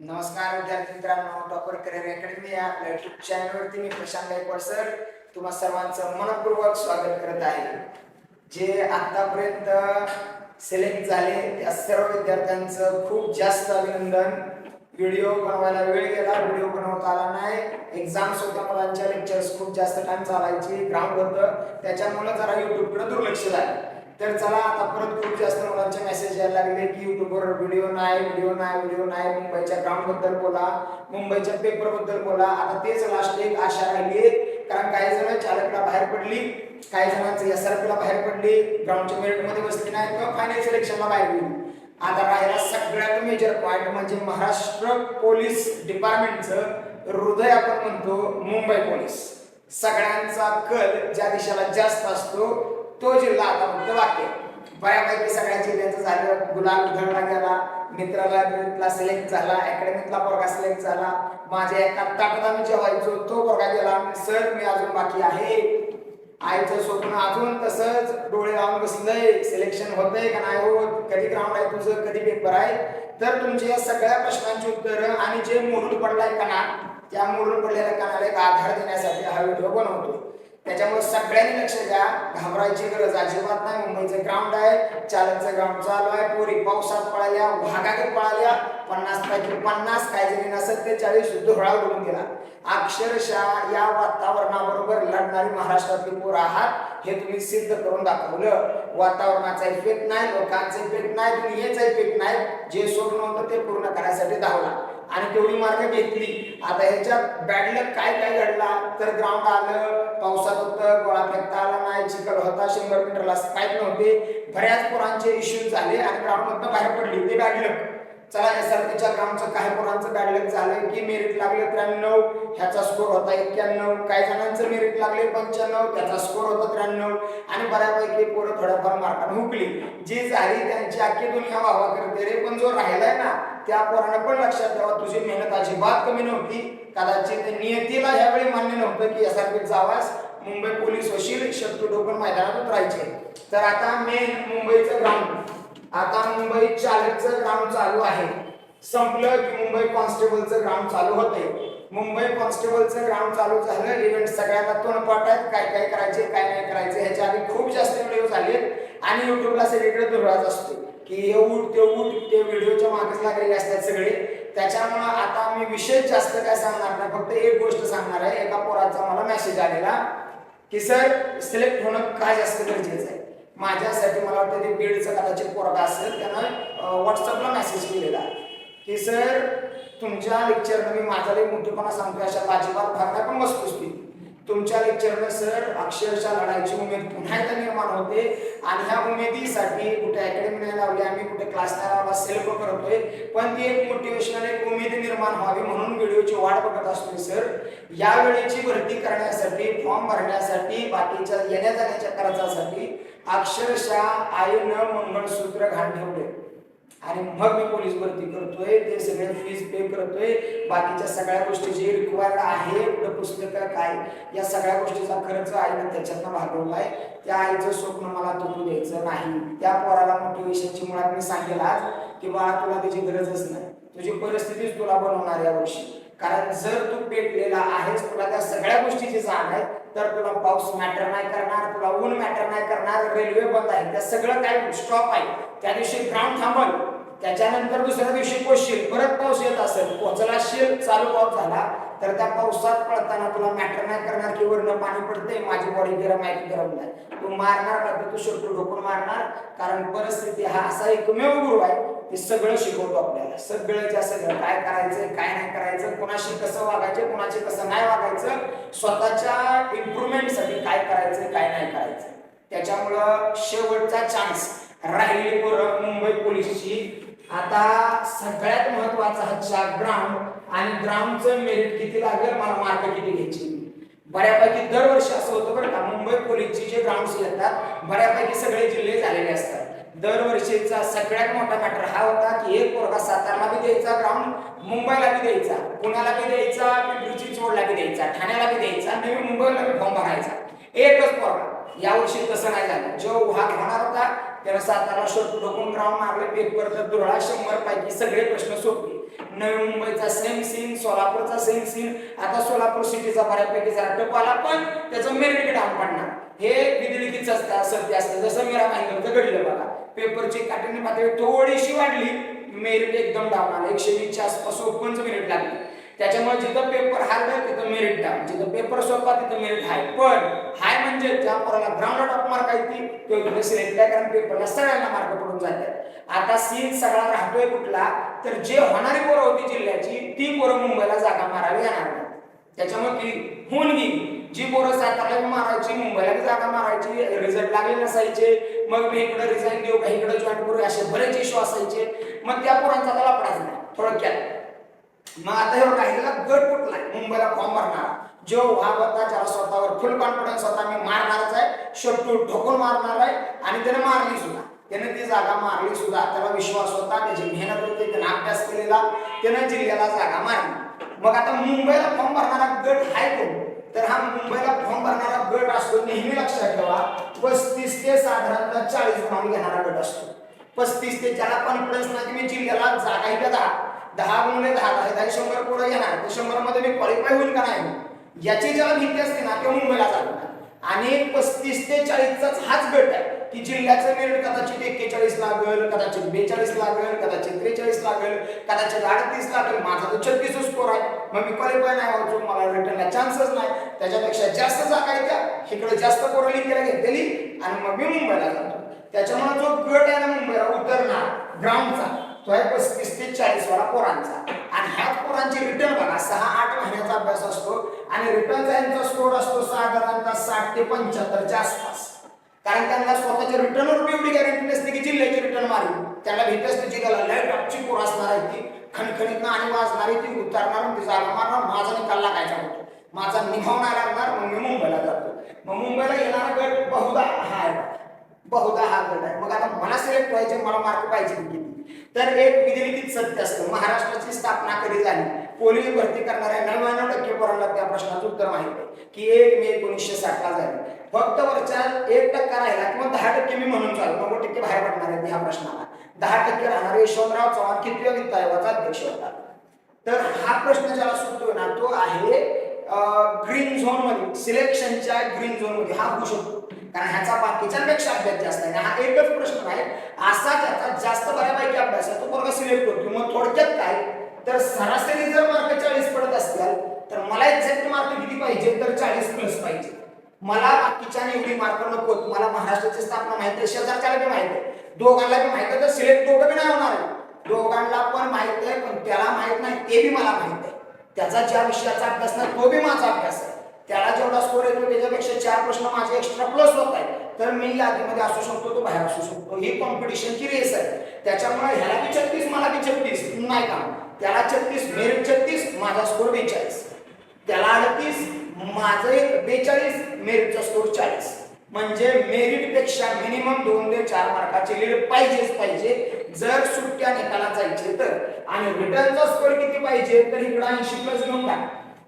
नमस्कार विद्यार्थी मित्रांनो टॉपर करिअर अकॅडमी या आपल्या युट्यूब चॅनलवरती मी प्रशांत गायकवाड सर तुम्हा सर्वांचं मनपूर्वक स्वागत करत आहे. जे आतापर्यंत सिलेक्ट झाले त्या सर्व विद्यार्थ्यांचं खूप जास्त अभिनंदन. व्हिडिओ बनवायला वेळ गेला व्हिडिओ बनवता आला नाही. एक्झाम्स होत्या मुलांच्या लेक्चर्स खूप जास्त टाइम चालायची ग्राउंड होतं. त्याच्यामुळे जरा युट्यूबकडे दुर्लक्ष झालं. तर चला आता परत खूप जास्त मुलांचे मेसेज यायला लागले की युट्यूबवर व्हिडिओ नाही व्हिडिओ नाही व्हिडिओ नाही. मुंबईच्या ग्राउंडबद्दल बोला मुंबईच्या पेपरबद्दल बोला. आता तेच लास्ट एक आशा राहिली. कारण काही जण चालकला बाहेर पडली काही जणांचे एस आर पीला बाहेर पडली ग्राउंडच्या मेरिटमध्ये बसली नाही किंवा फायनल सिलेक्शनला बाहेर गेली. आता राहिला सगळ्यात मेजर पॉईंट म्हणजे महाराष्ट्र पोलीस डिपार्टमेंटचं हृदय आपण म्हणतो मुंबई पोलीस. सगळ्यांचा कल ज्या दिशेला जास्त असतो तो जिल्हा आता फक्त वाक्य बऱ्यापैकी सगळ्या जिल्ह्याचं झालं. गुलाल उधळला गेला. मित्राला सिलेक्ट झाला. अकॅडमीतला पोरगा सिलेक्ट झाला. माझ्या एका ताटात मी जेवायचो. तो पोरगा गेला. सर मी अजून बाकी आहे. आईचं स्वप्न अजून तसंच डोळे लावून बसलंय. सिलेक्शन होतंय का नाही होत? कधी ग्राउंड आहे तुझं? कधी पेपर आहे? तर तुमच्या या सगळ्या प्रश्नांची उत्तरं आणि जे मोडून पडलाय कणा त्या मोडून पडलेल्या कणाला एक आधार देण्यासाठी हा व्हिडिओ बनवतो त्याच्यामुळे सगळ्यांनी लक्ष द्या. घाबरायची गरज अजिबात नाही. मुंबईचं ग्राउंड आहे चालकचं ग्राउंड चालू आहे. पोरी पावसात पळाल्या वाघागत पळाल्या. पन्नास पैकी पन्नास काय जरी नसत ते चाळीस धुळा उडून गेला. अक्षरशः या वातावरणाबरोबर लढणारी महाराष्ट्रातली पोर आहात हे तुम्ही सिद्ध करून दाखवलं. वातावरणाचा इफेक्ट नाही लोकांचा इफेक्ट नाही दुनियेचा इफेक्ट नाही. जे स्वप्न होतं ते पूर्ण करायसाठी धावला. आणि तेवढी मार्क घेतली. आता ह्याच्यात बॅडलक काय काय घडला? तर ग्राउंड आलं पावसात होतं गोळा फेकता आला नाही चिखल होता शंभर मीटरला स्पाईक नव्हते. बऱ्याच पोरांचे इश्यूज झाले आणि ग्राउंड बाहेर पडली. ते बॅडलक चला एस आर पीच्या ग्राउंडचं काही पोरांचं बॅडलक झालं की मेरिट लागले त्र्याण्णव ह्याचा स्कोर होता एक्क्याण्णव. काही जणांचं मेरिट लागले पंच्याण्णव त्याचा स्कोर होता त्र्याण्णव. आणि बऱ्यापैकी पोरं थोड्याफार मार्काने हुकली. जी झाली त्यांची अख्खी दुनिया वावा करते रे पण जो राहिलाय ना त्या पोरानं पण लक्षात ठेवा तुझी मेहनत अजिबात कमी नव्हती. कदाचित नियतीला यावेळी मान्य नव्हतं की एसआरपीत जावास मुंबई पोलीस होशील शत्रू टोकन मैदानात उतरायचे तर आता मेन मुंबईचं ग्राउंड आता मुंबई चालकचं ग्राउंड चालू आहे. संपलं की मुंबई कॉन्स्टेबलचं ग्राउंड चालू होते मुंबई कॉन्स्टेबलचं ग्राउंड चालू झालं इव्हेंट सगळ्यांना तोंडपाठ आहेत काय काय करायचे काय नाही करायचे ह्याच्या आधी खूप जास्त व्हिडिओ झाले आणि युट्यूबला सगळीकडे दुर्वाज असतो की हे उठ ते उठ ते व्हिडिओच्या मागेच लागलेले असतात सगळे. त्याच्यामुळं आता मी विशेष जास्त काय सांगणार नाही फक्त एक गोष्ट सांगणार आहे. एका पोराचा मला मेसेज आलेला की सर सिलेक्ट होणं काय जास्त गरजेचं आहे? माझ्यासाठी मला वाटतं ते बीडचं कदाचित पोरगा असेल त्यानं व्हॉट्सअपला मेसेज केलेला. की सर तुमच्या लेक्चरनं मी माझा लई मोठेपणा सांगतोय अशा अजिबात भाग पण बसतोच ती तुमच्या लेक्चरनं सर अक्षरशः लढायची उमेद पुन्हा एकदा निर्माण होते. आणि ह्या उमेदीसाठी कुठे अकॅडमी नाही लावली आम्ही कुठे क्लास नाही लावला सेल्फ करतोय. पण ती एक मोटिवेशनल एक उमेद निर्माण व्हावी म्हणून व्हिडिओची वाट बघत असतोय सर या वेळेची भरती करण्यासाठी फॉर्म भरण्यासाठी बाकीच्या येण्या जाण्याच्या खर्चासाठी अक्षरशः आईनं मंगळसूत्र घाण ठेवले आणि मग मी पोलीस भरती करतोय ते सगळे फीज पे करतोय. बाकीच्या सगळ्या गोष्टी जे रिक्वायर्ड आहे कुठं पुस्तकं काय या सगळ्या गोष्टीचा खर्च आईनं त्याच्यातनं भागवलाय. त्या आईचं स्वप्न मला तुटू द्यायचं नाही. त्या पोराला मोटिवेशनची मुळात मी सांगेल आज की बाळा तुला त्याची गरजच नाही. तुझी परिस्थितीच तुला बनवणार या वर्षी. कारण जर तू पेटलेला आहेस तुला त्या सगळ्या गोष्टीची जाण आहे तर तुला पाऊस मॅटर नाही करणार तुला ऊन मॅटर नाही करणार रेल्वे बंद आहे. त्या सगळं काय स्टॉप आहे. त्या दिवशी ग्राउंड थांबल. त्याच्यानंतर दुसऱ्या दिवशी पोचशील. परत पाऊस येत असेल पोचला असेल चालू पाऊस झाला तर त्या पावसात पळताना तुला मॅटर नाही करणार की वरनं पाणी पडते माझी बॉडी गरम आहे की गरम नाही. तू मारणार का तू शत्रू ढोकून मारणार कारण परिस्थिती हा असा एकमेव गुरु आहे. ते सगळं शिकवतो आपल्याला. सगळं सगळं काय करायचं काय नाही करायचं कोणाशी कसं वागायचं कोणाशी कसं नाही वागायचं स्वतःच्या इम्प्रुव्हमेंटसाठी काय करायचं काय नाही करायचं. त्याच्यामुळं शेवटचा चान्स राहिलेली पोरं मुंबई पोलीसची. आता सगळ्यात महत्त्वाचा हा ग्राउंड आणि ग्राउंडचं मेरिट किती लागेल मला मार्क किती घ्यायची? बऱ्यापैकी दरवर्षी असं होतं बरं का मुंबई पोलीसची जे ग्राउंड्स येतात बऱ्यापैकी सगळे जिल्हे झालेले असतात. दरवर्षीचा सगळ्यात मोठा मॅटर हा होता की एक पोरगा सातारला बी द्यायचा ग्राउंड मुंबईला बी द्यायचा पुण्याला बी द्यायचा पिंपरी चोडला बी द्यायचा ठाण्याला बी द्यायचा नवी मुंबईला बी फॉर्म भरायचा. एकच पोरगा. यावर्षी तसं नाही झालं. जो भाग होणार होता त्यानं सातारा शोध ढोकून ग्राउंड मारले पेपर तर दुरळा शंभर पैकी सगळे प्रश्न सोडले. नवी मुंबईचा सेम सीन सोलापूरचा सेम सीन आता सोलापूर सिटीचा बऱ्यापैकी जरा टप आला पण त्याचं मेरिट डाऊन पडणार. हे विधिलिखित असतं सत्य असतं. जसं मीरा माहिती घडलं बघा. पेपरची काठीणी पातळी थोडीशी वाढली मेरिट एकदम डाऊन आला. एकशे वीसच्या आसपास ओपनच मेरिट लागली. त्याच्यामुळे जिथं पेपर हार्ड आहे तिथं मेरिट डाऊन जिथं पेपर सोपा तिथं मेरिट हाय पण हाय म्हणजे ज्या पोराला ग्राउंड टॉप मार्क आहे ती तो तिथे सिलेक्ट आहे कारण पेपरला सगळ्यांना मार्क पडून जातात आता सीन सगळा राहतोय कुठला तर जे होणारी पोरं होती जिल्ह्याची ती पोरं मुंबईला जागा मारावी येणार नाही त्याच्यामुळे ती होऊन गेली. जी पोरं सातारला मारायची मुंबईला जागा मारायची रिझल्ट लागले नसायचे मग मी इकडे रिझाईन देऊ का? इकडे जॉईन करू? असे बरेच इश्यू असायचे. मग त्या पोरांचा त्याला पडायचा नाही. थोडक्यात. मग आता हे राहिलेला गट कुठला मुंबईला फॉर्म भरणार जो हा होता ज्याला स्वतःवर फुल कॉन्फिडन्स होता मी मारणारच आहे. शेवटू ठोकून मारणार आहे आणि त्याने मारली सुद्धा. त्याने ती जागा मारली सुद्धा. त्याला विश्वास होता त्याची मेहनत होती त्याने अभ्यास केलेला. त्याने जिल्ह्याला जागा मारली. मग आता मुंबईला फॉर्म भरणारा गट आहे तो? तर हा मुंबईला फॉर्म भरणारा गट असतो नेहमी लक्षात ठेवा. पस्तीस ते साधारणतः चाळीस गुणांवर घेणारा गट असतो. पस्तीस ते ज्याला कॉन्फिडन्स नाही की मी जिल्ह्याला जागा इथं दहा. दहा गुणले दहा दहा दहा शंभर पुढे येणार. ते शंभरमध्ये मी क्वालिफाय होईल का नाही? याची ज्याला भीती असते ना ते मुंबईला जातात आणि पस्तीस ते चाळीसचाच हाच गट आहे की जिल्ह्याचं मेरिट कदाचित एक्केचाळीस लागेल कदाचित बेचाळीस लागेल कदाचित त्रेचाळीस लागेल कदाचित अडतीस लागेल. माझा तर छत्तीस स्कोर आहे. मग मी क्वालिफाय नाही व्हायचो. मला रिटर्नला चान्सच नाही. त्याच्यापेक्षा जास्त जागा इकडे जास्त पोरं लिंकेला घेतलेली आणि मग मी मुंबईला जातो. त्याच्यामुळे जो गट आहे ना मुंबईला उतरणार ग्राउंडचा तो आहे पस्तीस ते चाळीस वाला पोरांचा. आणि ह्या पोरांची रिटर्न बघा सहा आठ महिन्याचा अभ्यास असतो आणि रिटर्नचा यांचा स्कोर असतो साधारणतः साठ ते पंच्याहत्तरच्या आसपास. कारण त्यांना स्वतःच्या रिटर्नवर बी एवढी गॅरंटी नसते की जिल्ह्याची रिटर्न मारली त्याला भीती असते जिल्ह्याला लय टॉपची पोर असणार आहे ती. खणखणीत आणि वाजणारी ती उतरणार तिचा जागा मारणार माझा निकाल लागायचा होतो. माझा निभावणा लागणार मग मी मुंबईला जातो. मग मुंबईला येणारा गट बहुधा हा आहे. बहुधा हा गट आहे. मग आता मला सिलेक्ट व्हायचे मला मार्क पाहिजे किती? तर एक विधिलिखित सत्य असतं. महाराष्ट्राची स्थापना कधी झाली? पोलीस भरती करणाऱ्या नव्याण्णव टक्के पोरांना त्या प्रश्नाचं उत्तर माहीत आहे. की एक मे एकोणीसशे साठ ला झाली. फक्त वरच्या एक टक्का राहिला किंवा दहा टक्के मी म्हणून चालू. नव्वद टक्के बाहेर पडणार आहेत ह्या प्रश्नाला. दहा टक्के राहणारे यशवंतराव चव्हाण कितव्या वित्त आयोगाचा अध्यक्ष होता? तर हा प्रश्न ज्याला सुटतो ना तो आहे ग्रीन झोनमध्ये सिलेक्शनच्या ग्रीन झोनमध्ये हा होऊ शकतो. कारण ह्याचा बाकीच्यांपेक्षा अभ्यास जास्त आहे. हा एकच प्रश्न आहे असा ज्याचा जास्त बऱ्यापैकी अभ्यास आहे तो पोरगा सिलेक्ट होतो. मग थोडक्यात काय तर सरासरी जर मार्क चाळीस पडत असतील तर मला एक्झॅक्ट मार्क किती पाहिजे? तर चाळीस प्लस पाहिजे. मला बाकीच्या एवढी मार्क नको मला महाराष्ट्राची स्थापना माहिती आहे शेजारच्याला बी माहिती आहे. दोघांना बी माहिती आहे तर सिलेक्ट दोघं बी नाही होणार आहे. दोघांना पण माहीत आहे पण त्याला माहीत नाही ते बी मला माहीत आहे. त्याचा ज्या विषयाचा अभ्यास नाही तो बी माझा अभ्यास आहे. त्याला जेवढा स्कोर येतो त्याच्यापेक्षा चार प्रश्न माझे एक्स्ट्रा प्लस होत आहे तर मी यादीमध्ये असू शकतो तो बाहेर असू शकतो. ही कॉम्पिटिशनची रेस आहे. त्याच्यामुळे ह्याला बी छत्तीस मला बी छत्तीस. नाही का? त्याला छत्तीस मेरिट छत्तीस माझा स्कोर बेचाळीस. त्याला अडतीस माझं एक बेचाळीस मेरिटचा स्कोर चाळीस. म्हणजे मेरिटपेक्षा मिनिमम दोन ते चार मार्काचे लीड पाहिजेच पाहिजे. जर सुट्ट्या निकालात जायचे तर आणि रिटर्नचा स्कोर किती पाहिजे तर इकडं ऐंशी प्लस घेऊन टाक.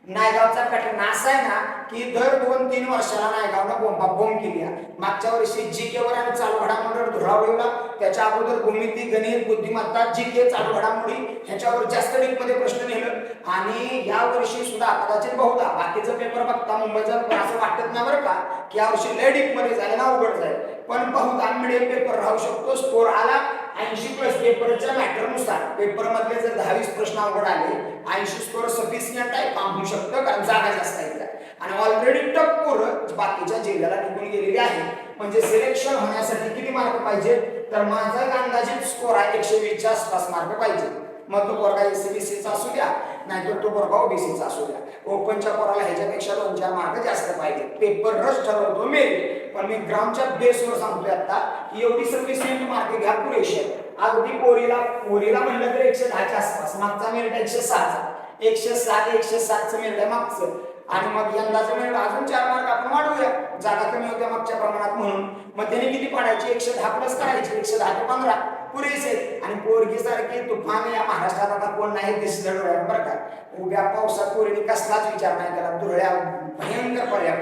नायगावचा पॅटर्न असा आहे ना की दर दोन तीन वर्षाला नायगावनं बोंबा बोंब केली मागच्या वर्षी जी केवर आणि चालू घडामोडीवर धुरा त्याच्या अगोदर भूमिती गणित बुद्धिमत्ता जी के चालू घडामोडी ह्याच्यावर जास्त मध्ये प्रश्न नेलं. आणि या वर्षी सुद्धा कदाचित बहुधा बाकीचं पेपर बघता मुंबईचा असं वाटत नाही बरं का की या वर्षी लय डीपमध्ये जायला अवघड जाईल. पण बहुधा मिडियम पेपर राहू शकतो स्कोर आला ऐंशी प्लस पेपरच्या मॅटरनुसार पेपर मधले जर दहावीस प्रश्न अवघड आले ऐंशी स्कोर सफिशियंट आहे काम होऊ शकतं कारण जागा जास्त आहेत आणि ऑलरेडी टप पोरं बाकीच्या जिल्ह्याला निघून गेलेली आहे म्हणजे सिलेक्शन होण्यासाठी किती मार्क पाहिजे तर माझा अंदाजित स्कोर आहे एकशे वीसच्या आसपास मार्क पाहिजे मग तो पोरगा एसीबीसीचा असू द्या नाहीतर तो पोरगा ओबीसीचा असू द्या. ओपनच्या पोराला ह्याच्यापेक्षा दोन चार मार्क जास्त पाहिजे. पेपर रस ठरवतो मेरिट पण मी ग्राउंडच्या बेसवर सांगतोय आता की एवढी सफिशियंट मार्क घ्या पुरेशी. अगदी पोरीला पोरीला म्हणलं तर एकशे दहाच्या आसपास मागचा मेरिट एकशे सात एकशे सात एकशे सातचं मेरिट आहे मागचं. आणि मग यंदाचं मेरिट अजून चार मार्क आपण वाढवूया. जागा कमी होत्या मागच्या प्रमाणात म्हणून. मग त्याने किती पाडायची? एकशे दहा प्लस करायची. एकशे दहा ते पंधरा. पुरेसे आणि पोरगी सारखी तुफान या महाराष्ट्रात आता कोण नाही दिसलं डोळ्यात बरं का? उभ्या पावसात पोरीने कसलाच विचार नाही केला. दुरळ्या भयंकर पडल्या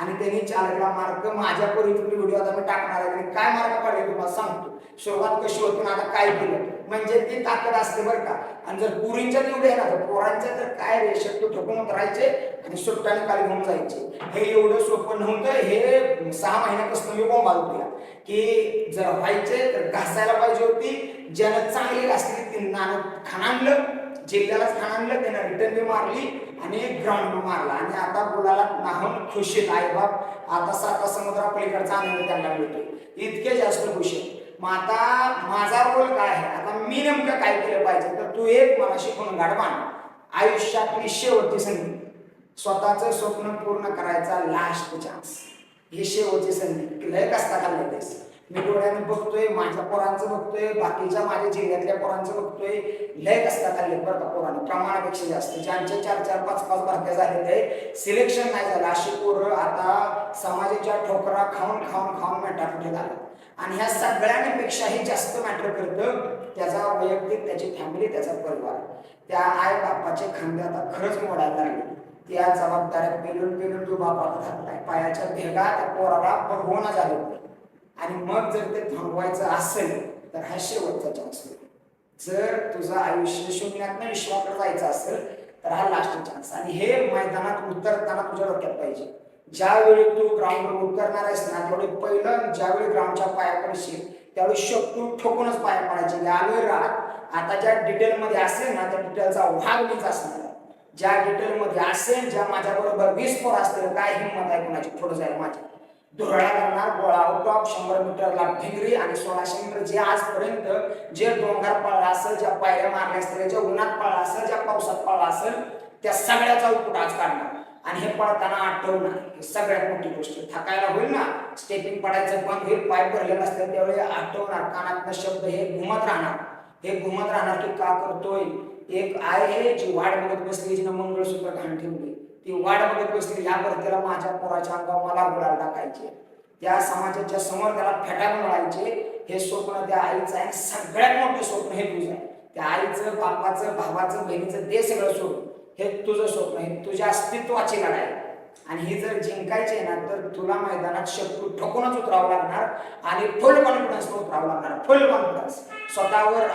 आणि त्यांनी चालकला मार्ग माझ्या पोरीचे व्हिडिओ आता मी टाकणार आहे. आणि काय मार्ग पडले तुम्हाला सांगतो. सुरुवात कशी होती आणि आता काय केलं? म्हणजे ती ताकद असते बरं का. आणि जर पुरींच्या एवढे ना तर पोरांच्या तर काय रे? शक्य ठोकून उतरायचे आणि सुट्टाने खाली घेऊन जायचे. हे एवढं सोपं नव्हतं. हे सहा महिन्यापासून मी बोंबालतो या की जर व्हायचे तर घासायला पाहिजे होती. ज्यानं चांगली घासली ती नाणं खाणांडलं जिल्ह्यालाच खाणांडलं त्यानं रिटर्न बी मारली आणि एक ग्राउंड मारला. आणि आता गुलाला नाहून खुशीत आई बाप आता सारखा समुद्रा पलीकडचा आनंद त्यांना मिळतो इतके जास्त खुशी मग आता माझा रोल काय आहे? आता मी नेमकं काय केलं पाहिजे? तर तू एक मला शिकून गाडवान आयुष्यातली शेवटची संधी. स्वतःचं स्वप्न पूर्ण करायचा लास्ट चान्स ही शेवटची संधी. लय कसता खाल्ली मी डोळ्याने बघतोय माझ्या पोरांचं बघतोय बाकीच्या माझ्या जिल्ह्यातल्या पोरांचं बघतोय. लय कष्टा खाल्ले बरं का पोरांनी प्रमाणापेक्षा जास्त. ज्यांचे चार चार पाच पाच भरत्या झालेले सिलेक्शन नाही झालं. अशी पोरं आता समाजाच्या ठोकरा खाऊन खाऊन खाऊन मेटाकुटे झालं आणि ह्या सगळ्यांपेक्षाही जास्त मॅटर करतं त्याचा वैयक्तिक त्याची फॅमिली त्याचा परिवार. त्या आई बापाचे खांदे आता खरंच मोडायला लागले. त्या जबाबदाऱ्या पेलून पेलून तू बापाला घातलाय पायाच्या भेगा त्या पोराला बघवणं झाले. आणि मग जर ते थांबवायचं असेल तर हा शेवटचा चान्स जर तुझं आयुष्य शून्यातनं विश्वाकडे जायचं असेल तर हा लास्ट चान्स आणि हे मैदानात उतरताना तुझ्या डोक्यात पाहिजे. ज्यावेळी तू ग्राउंडवर उतरणार आहेस ना त्यावेळी पहिलं ज्यावेळी ग्राउंडच्या पाया पडशील त्यावेळी शक्तू ठोकूनच पाया पडायचे. आलोय राहत आता ज्या डिटेलमध्ये असेल ना त्या डिटेलचा भाग मीच असणार ज्या डिटेलमध्ये असेल ज्या माझ्याबरोबर वीस पोर असतील काय हिंमत आहे कुणाची? थोडं जाईल माझी. धुरळा करणार गोळा आउट शंभर मीटरला भिंगरी आणि सोळाशे मीटर. जे आजपर्यंत जे डोंगर पळला असेल ज्या पायऱ्या मारल्या असतील ज्या उन्हात पळला असेल ज्या पावसात पळला असेल त्या सगळ्याचा उपट आज काढणार. आणि हे पळताना आठवणार ही सगळ्यात मोठी गोष्ट. थकायला होईल ना? स्टेपिंग पडायचं बंद होईल पाय भरलेलं असतं त्यावेळी आठवणार कानातनं शब्द हे घुमत राहणार. हे घुमत राहणार की का करतोय? एक आय आहे जी वाट बघत बसली जिनं मंगळसूत्र घाण ठेवली ती वाट बघत बसली ह्या भरतीला माझ्या पोराच्या अंगावर मला गुलाल टाकायचे. त्या समाजाच्या समोर त्याला फेटा मिळायचे हे स्वप्न त्या आईचं आहे. सगळ्यात मोठं स्वप्न हे तुझं आहे. त्या आईचं बापाचं भावाचं बहिणीचं ते सगळं स्वप्न हे तुझं स्वप्न हे तुझ्या अस्तित्वाची लढाई. आणि हे जर जिंकायचे ना तर तुला मैदानात शत्रू ठोकूनच उतरावं लागणार आणि फुल कॉन्फिडन्स उतरावं लागणार. फुल कॉन्फिडन्स स्वतःवर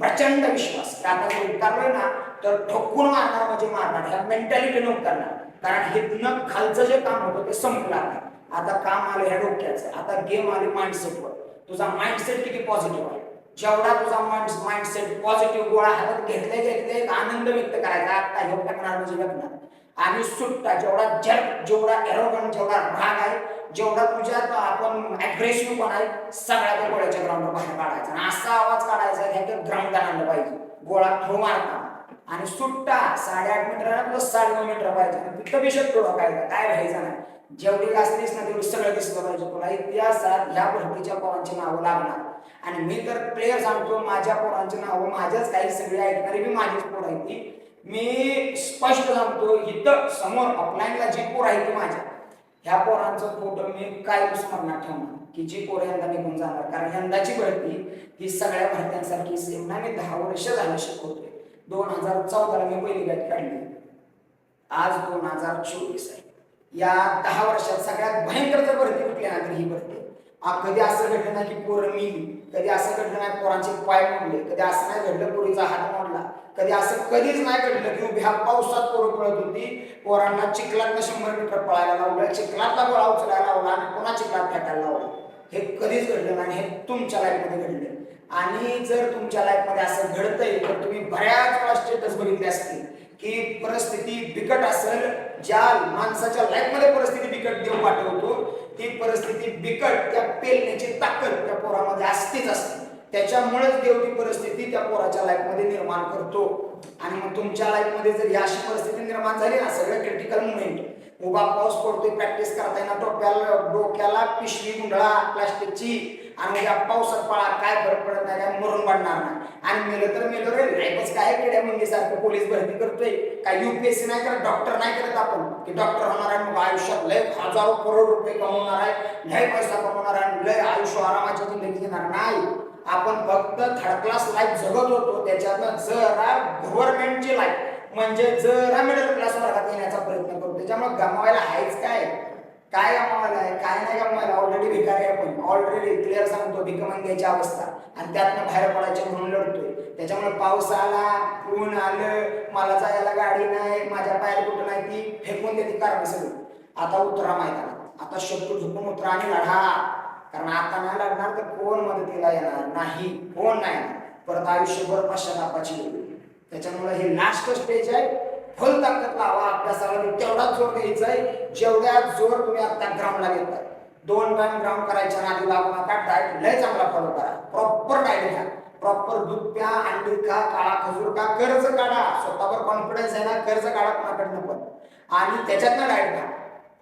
प्रचंड विश्वास. आता जर उतरलोय ना तर ठोकून मारणार म्हणजे मारणार. ह्या मेंटॅलिटीने उतरणार. कारण हे न खालचं जे काम होतं ते संपलं आता. काम आलं ह्या डोक्याचं. आता गेम आले माइंडसेटवर तुझा माइंडसेट किती पॉझिटिव्ह आहे? जेवढा तुझा माइंड माइंडसेट पॉझिटिव्ह गोळा हातात घेतले घेतले एक आनंद व्यक्त करायचा. आता हे टाकणार म्हणजे लग्नात आणि सुट्टा जेवढा जग जेवढा एरोगन जेवढा राग आहे जेवढा तुझ्यात आपण ऍग्रेसिव्ह पण आहे सगळ्या त्या गोळ्याच्या ग्राउंडवर बाहेर काढायचा. आणि असा आवाज काढायचा ह्या ग्राउंड आणलं पाहिजे. गोळा ठो मारता. आणि सुट्टा साडेआठ मीटर प्लस साडेनऊ मीटर पाहिजे. आणि तिथं बिशत काय काय व्हायचं नाही. जेवढी गाजलीस ना तेवढी सगळं दिसलं पाहिजे. तुला इतिहासात ह्या भरतीच्या पोरांची नावं लागणार. आणि मी तर प्लेयर सांगतो माझ्या पोरांची नावं माझ्याच काही सगळी ऐकणारी बी माझीच पोरं आहे ती. मी स्पष्ट सांगतो इथं समोर ऑफलाईनला जी पोर आहे ती माझ्या. ह्या पोरांचं फोटो मी काय स्मरणात ठेवणार? की जी पोरं यंदा निघून जाणार? कारण यंदाची भरती ही सगळ्या भरत्यांसारखी सेम ना मी दहा वर्ष झालं शिकवतोय. दोन हजार चौदाला मी पहिली बॅच काढली. आज दोन हजार चोवीस आहे. या दहा वर्षात सगळ्यात भयंकर जर भरती कुठली ना तर ही भरती कधी असं घडलं नाही की पोरं मिली कधी असं घडलं नाही पोरांचे पाय मोडले कधी असं नाही घडलं पोरीचा हात मोडला कधी असं कधीच नाही घडलं की उभ्या पावसात पोरं पळत होती. पोरांना चिखलातनं शंभर मीटर पळायला लावलं. चिखलातला गोळा उचलायला लावला आणि पुन्हा चिखलात फेकायला लावलं. हे कधीच घडलं नाही हे तुमच्या लाईफमध्ये घडलं. आणि जर तुमच्या लाईफमध्ये असं घडतंय तर तुम्ही बऱ्याच वेळा स्टेटस बघितले असतील की परिस्थिती बिकट असेल. ज्या माणसाच्या लाईफमध्ये परिस्थिती बिकट देव पाठवतो ती परिस्थिती बिकट त्या पेलण्याची ताकद त्या पोरामध्ये असतेच असते. त्याच्यामुळेच देव ती परिस्थिती त्या पोराच्या लाईफमध्ये निर्माण करतो. आणि मग तुमच्या लाईफमध्ये जर ही अशी परिस्थिती निर्माण झाली ना सगळं क्रिटिकल मुवमेंट उभा पाऊस पडतोय प्रॅक्टिस करताना टोप्याला डोक्याला पिशवी गुंडळा प्लास्टिकची आणि या पावसात पळा काय फरक पडत नाही काय मरून पडणार नाही. आणि मेलं तर मेलं रे लाईफच काय किड्या मुंगी सारखं पोलीस भरती करतोय. काय युपीएससी नाही करत डॉक्टर नाही करत आपण. की डॉक्टर होणार आहे मग आयुष्यात लय हजारो करोड रुपये कमवणार आहे लय पैसा कमवणार आहे आणि लय आयुष्य आरामाच्या जिंदगी घेणार नाही. आपण फक्त थर्ड क्लास लाईफ जगत होतो त्याच्यातनं जरा गव्हर्नमेंटची लाईफ म्हणजे जरा मिडल क्लास वर्गात येण्याचा प्रयत्न करतो त्याच्यामुळे गमावायला आहेच काय? काय गमावायला आहे? काय नाही गमावायला? ऑलरेडी भिकारी आपण. ऑलरेडी क्लिअर सांगतो भिकमंग्याची अवस्था. आणि त्यातनं बाहेर पडायचे म्हणून लढतोय. त्याच्यामुळे पाऊस आला ऊन आलं मला जायला गाडी नाही माझ्या पायाला कुठं नाही ती फेकून देते कारण सगळं आता उतरा मैदानात. आता शत्रू झुकून उतरा आणि लढा. कारण आता नाही लागणार तर कोण मदतीला येणार? नाही. कोण नाही परत आयुष्यभर पश्चातापाची त्याच्यामुळे हे लास्ट स्टेज आहे. फुल ताकद लावा. अभ्यासाला तेवढा तेवढाच जोर द्यायचा आहे. जेवढ्या जोर तुम्ही आता ग्राउंडला घेताय दोन टाइम ग्राउंड करायच्या नादी लागू नका. डाएट लय चांगला फॉलो करा. प्रॉपर डाएट घ्या. प्रॉपर दूध प्या अंडी खा काळा खजूर खा कर्ज काढा. स्वतःवर कॉन्फिडन्स आहे ना कर्ज काढा कोणाकडनं पण आणि त्याच्यातनं डाएट घ्या.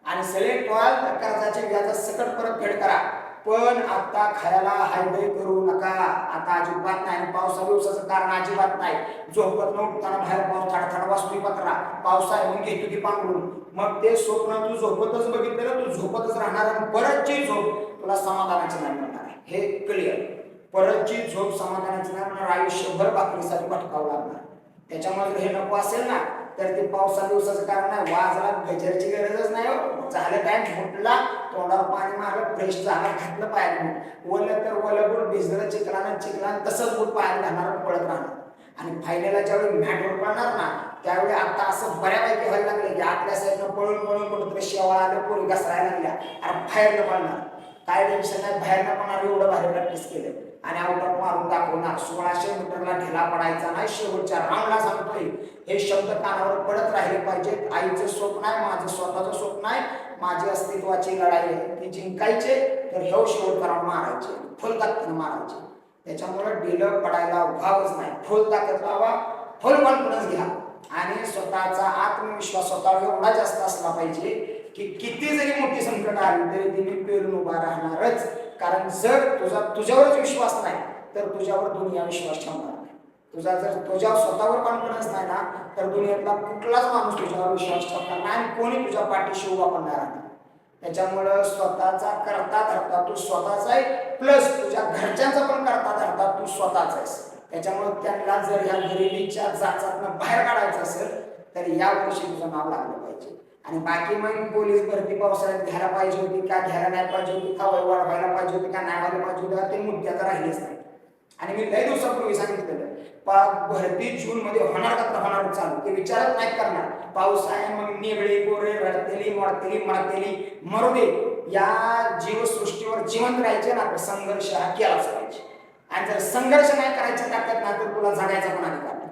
आणि सिलेक्ट व्हाल तर कर्जाचे व्याजात सकट परत फेड करा. पण आता खायला हायडे करू नका. आता अजिबात नाही. आणि पावसा दिवसाचं कारण अजिबात नाही. झोपत न उठताना बाहेर पाऊस थडथड वाजतोय पत्रा. पाऊस म्हणून घेतो की पांघरून. मग ते स्वप्न तू झोपतच बघितलं तू झोपतच राहणार आणि परतची झोप तुला समाधानाची नाही मिळणार. हे क्लिअर परतची झोप समाधानाची नाही मिळणार. आयुष्यभर बाकरीसाठी भटकावं लागणार. त्याच्यामुळे हे नको असेल ना. तर ते पावसा दिवसाचं कारण नाही वाजला गजरची गरजच नाही हो. झालं काय फुटला तोंडावर पाणी मारलं फ्रेश झाला घातलं पायात ओलं तर ओलं गुड भिजलं चिकलानं चिकलानं तसंच गुड पायात घालणार पडत पळत राहणार आणि फायनलला ज्यावेळी मॅटवर पडणार ना त्यावेळी आता असं बऱ्यापैकी व्हायला लागलं की आपल्या साईडनं पळून पळून कुठं शेवाळ आलं पोरी घसरायला लागल्या. अरे बाहेरनं पडणार काय टेन्शन नाही बाहेरनं पण एवढं भारी प्रॅक्टिस केलं. आणि आउट ऑफ मारून दाखवणार. सोळाशे मीटरला ढिला पडायचा नाही शेवटच्या राऊंडला सांगतोय हे शब्द कानावर पडत राहिले पाहिजे आईचं स्वप्न आहे माझं स्वतःचं स्वप्न आहे. माझी अस्तित्वाची लढाई आहे. ती जिंकायचे तर हे शेवट मारायचे फुल ताकदीनं मारायचे त्याच्यामुळे डिलं पडायला उभावच नाही. फुल ताकद लावा फुल कॉन्फिडन्स घ्या. आणि स्वतःचा आत्मविश्वास स्वतःवर एवढा जास्त असला पाहिजे की किती जरी मोठी संकट आली तरी तिने पेरून उभा राहणारच. कारण जर तुझा तुझ्यावरच विश्वास नाही तर तुझ्यावर दुनिया विश्वास ठेवणार. तुझा जर तुझ्या स्वतःवर कॉन्फिडन्स नाही ना तर दुनियेतला कुठलाच माणूस तुझ्यावर विश्वास ठेवणार नाही आणि कोणी तुझ्या पाठीशी उभा पडणार नाही त्याच्यामुळं स्वतःचा करता धरता तू स्वतःच आहे प्लस तुझ्या घरच्यांचा पण करता धरता तू स्वतःच आहेस. त्याच्यामुळे त्यांना जर या गरिबीच्या जाचातनं बाहेर काढायचं असेल तर या वर्षी तुझं नाव लागलं पाहिजे. आणि बाकी मग पोलीस भरती पावसाळ्यात घ्यायला पाहिजे होती का घ्यायला नाही पाहिजे होती का वय वाढवायला पाहिजे होती का नाही व्हायला पाहिजे होती ते मुद्दे राहिलेच नाही आणि मी लय दिवसापूर्वी सांगितलेलं पा भरती जून मध्ये होणार का तर होणार चालू. ते विचारत नाही करणार. पाऊस आहे मग निगळे गोरे रडतेली मोडतेली मरतेली मरू दे. या जीवसृष्टीवर जिवंत राहायचे ना संघर्ष हा केलाच पाहिजे. आणि जर संघर्ष नाही करायचा ताकद ना तर तुला जगायचा पण अधिकार नाही.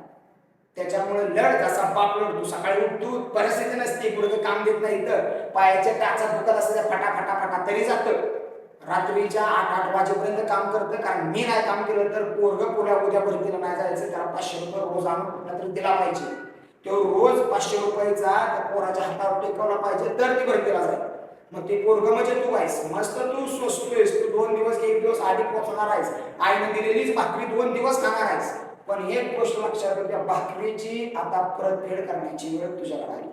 त्याच्यामुळे लढ जसा बाप लढ तू सकाळी उठतो परिस्थिती नसते पुढे काम देत नाही तर पायाच्या टाचा दुखत असल्या फटा फटा फटा तरी जातं. रात्रीच्या आठ आठ वाजेपर्यंत काम करतं कारण मी नाही काम केलं तर पोरग पुण्या उद्या भरतीला नाही जायचं त्याला पाचशे रुपये रोज आणून कुठला तरी दिला पाहिजे. तो रोज पाचशे रुपयाचा त्या पोराच्या हातावर टेकवला पाहिजे तर ती भरतीला जाईल. मग ते पोरग म्हणजे तू आहेस मस्त तू स्वस्तोयस तू दोन दिवस एक दिवस आधी पोचणार आहेस. आईने दिलेलीच भाकरी दोन दिवस खाणार आहेस. पण एक गोष्ट लक्षात त्या भाकरीची आता परतफेड करण्याची वेळ तुझ्याकडे आली.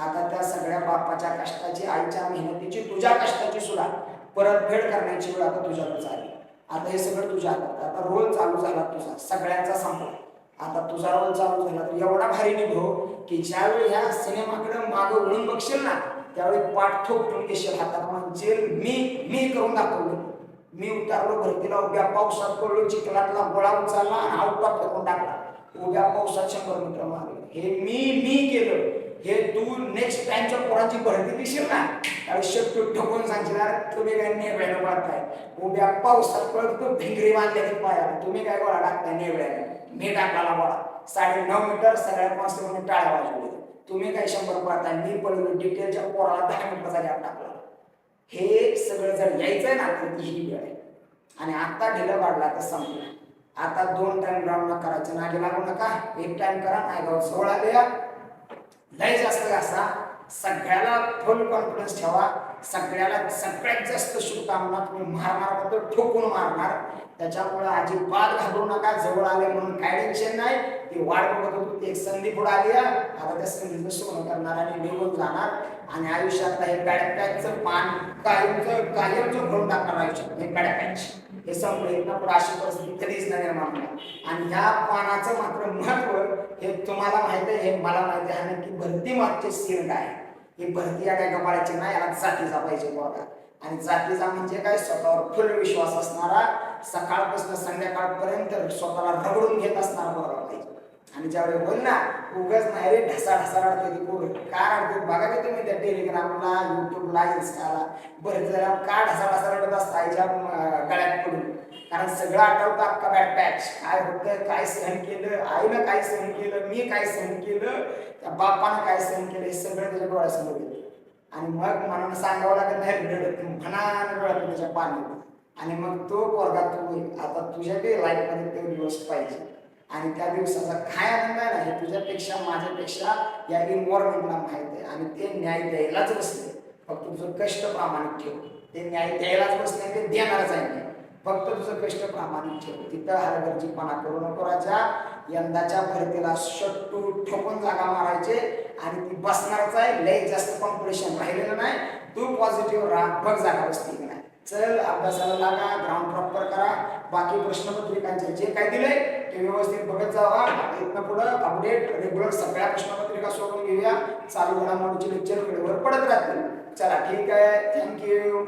आता त्या सगळ्या बापाच्या कष्टाची आईच्या मेहनतीची तुझ्या कष्टाची सुद्धा परतफेड करण्याची वेळ आता तुझ्याकडे आली आता हे सगळं तुझ्या हातात. आता रोल चालू झाला तुझा. सगळ्यांचा संपला. आता तुझा रोल चालू झाला. तर एवढा भारी निघो की ज्यावेळी ह्या सिनेमाकडे मागं वळून बघशील ना त्यावेळी पाठ ठोकून घेशील हातात. म्हणजे मी मी करून दाखवलं. मी उतारलो भरतीला उभ्या पावसात पडलो चिखलातला गोळा उचलला आणि आउट ऑफ टाकला. उभ्या पावसात शंभर मीटर मारलं. हे मी मी केलं. हे तू नेक्स्ट टाइमच्या पोरांची भरती दिशील ना? आयुष्यात तू ठोकून सांगशील तुम्ही काय नेवळ्यानं पडताय उभ्या पावसात पळत तू भिंगरी बांधलेली पाया. तुम्ही काय गोळा टाकताय नेवळ्याने मी टाकला गोळा. साडे नऊ मीटर सगळ्या कॉन्स्टेबलने म्हणजे टाळ्या वाजवली तुम्ही काय शंभर पडताय मी पडलो डिटेलच्या पोराला दहा मिनिटाचा गॅप टाकला हे सगळं जर यायचंय ना तर ही वेळ आहे. आणि आता ढिलं वाढला तर संपला. आता दोन टाइम ग्राउंड करायचं. नागे लागू नका. एक टाइम करा नायगाव सोळा द्या. लय जास्त असा. सगळ्याला फुल कॉन्फिडन्स ठेवा. सगळ्याला सगळ्यात जास्त शुभकामना तुम्ही मारणार आहात तर ठोकून मारणार. त्याच्यामुळे अजिबात घाबरू नका. जवळ आले म्हणून काय टेन्शन नाही. ती वाट बघत होती एक संधी पुढे आली आता त्या संधीचं सोनं करणार आणि निघून जाणार. आणि आयुष्यात हे बॅडपॅकचं पान कायमचं कायमचं भरून टाकणार आयुष्यात. हे बॅडपॅच हे संपलं इथनं पुढे अशी परिस्थिती कधीच नाही निर्माण होणार आणि ह्या पानाचं मात्र महत्त्व हे तुम्हाला माहीत आहे हे मला माहिती आहे आणि की भरती मागचे सीन काय ही भरती या काय कपाळाची नाही याला जातीचा पाहिजे बघा आणि जातीचा म्हणजे काय? स्वतःवर फुल विश्वास असणारा सकाळपासून संध्याकाळपर्यंत स्वतःला रगडून घेत असणारा बघा पाहिजे आणि ज्यावेळी बोल ना उगाच नाही रे ढसा ढसा रडते ती पोरं. का रडते बघा की तुम्ही त्या टेलिग्रामला युट्यूबला इन्स्टाला बरं जरा का ढसा ढसा रडत असता आईच्या गळ्यात पडून? कारण सगळं आठवतं अख्खा बॅट पॅच काय होतं? काय सहन केलं? आईनं काय सहन केलं? मी काय सहन केलं? त्या बापानं काय सहन केलं? हे सगळं त्याच्या डोळ्यासमोर गेलं. आणि मग मनानं सांगावं लागत नाही रडत. म्हणानं डोळ्यात त्याच्या पाणी आणि मग तो पोरगा तू आता तुझ्या बी लाईफमध्ये तो दिवस पाहिजे. आणि त्या दिवसाचा काय आनंद आहे ना हे तुझ्यापेक्षा माझ्यापेक्षा या इन्व्हॉर्मेंटला माहीत आहे. आणि ते न्याय द्यायलाच बसले. फक्त तुझं कष्ट प्रामाणिक ठेव. ते न्याय द्यायलाच बसले ते देणारच आहे नाही फक्त तुझं कष्ट प्रामाणिक ठेव. तिथं हरगर्जीपणा करू नको राजा. यंदाच्या भरतीला शट्टू ठोकून जागा मारायचे आणि ती बसणारच आहे. लय जास्त कॉम्पिटिशन राहिलेलं नाही. तू पॉझिटिव्ह राहा बघ जागा बसते चल अभ्यासाला लागा ग्राउंड प्रॉपर करा. बाकी प्रश्नपत्रिकांचे जे काय दिलंय ते व्यवस्थित बघत जावा इथनं पुढं अपडेट रेग्युलर सगळ्या प्रश्नपत्रिका सोडून घेऊया. चालू घडामोडीचे लेक्चर वेळेवर पडत राहतील. चला ठीक आहे. थँक्यू